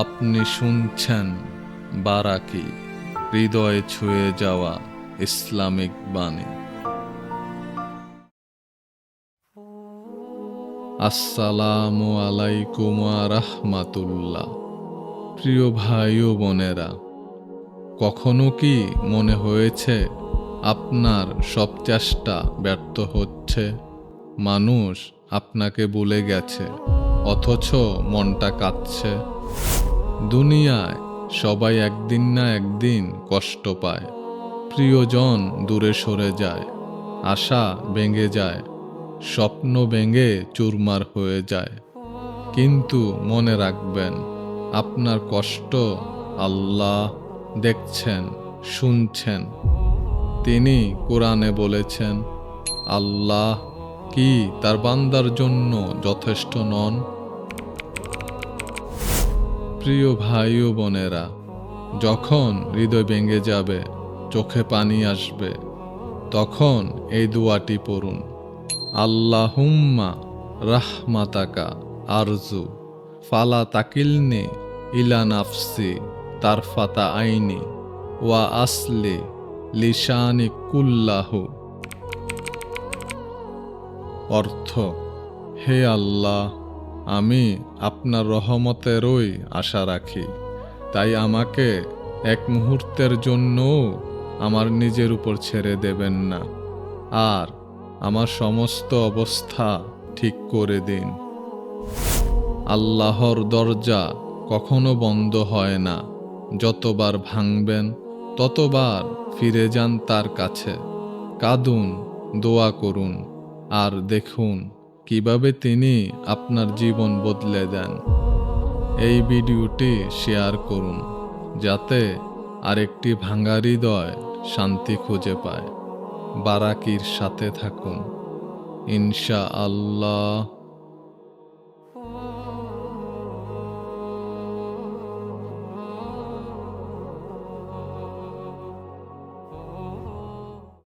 আপনি শুনছেন বারাকি, হৃদয়ে ছুঁয়ে যাওয়া ইসলামিক বাণী। আসসালামু আলাইকুম রাহমাতুল্লাহ। প্রিয় ভাই ও বোনেরা, কখনো কি মনে হয়েছে আপনার সব চেষ্টা ব্যর্থ হচ্ছে? মানুষ আপনাকে বলে গেছে। অথচ মনটা কাঁদছে। দুনিয়ায় সবাই একদিন না একদিন কষ্ট পায়। প্রিয়জন দূরে সরে যায়, আশা ভেঙে যায়, স্বপ্ন ভেঙে চুরমার হয়ে যায়। কিন্তু মনে রাখবেন, আপনার কষ্ট আল্লাহ দেখছেন, শুনছেন। তিনি কোরআনে বলেছেন, আল্লাহ কি তার বান্দার জন্য যথেষ্ট নন? প্রিয় ভাই ও বোনেরা, যখন হৃদয় ভেঙে যাবে, চোখে পানি আসবে, তখন এই দুয়াটি পড়ুন। আল্লাহুম্মা রাহমাতাকা আরজু ফালা তাকিলনি ইলা নাফসি তারফাতা আইনি ওয়া আসলি লিশানি কুল্লাহু। অর্থ, হে আল্লাহ আমি আপনার রহমতেরই আশা রাখি। তাই আমাকে এক মুহূর্তের জন্যও আমার নিজের উপর ছেড়ে দেবেন না। আর আমার সমস্ত অবস্থা ঠিক করে দিন। আল্লাহর দরজা কখনো বন্ধ হয় না। যতবার ভাঙবেন, ততবার ফিরে যান তার কাছে। কাঁদুন, দোয়া করুন, আর দেখুন কীভাবে তিনি আপনার জীবন বদলে দেন? এই ভিডিওটি শেয়ার করুন, যাতে আরেকটি ভাঙা হৃদয় শান্তি খুঁজে পায়। বারাকির সাথে থাকুন। ইনশা আল্লাহ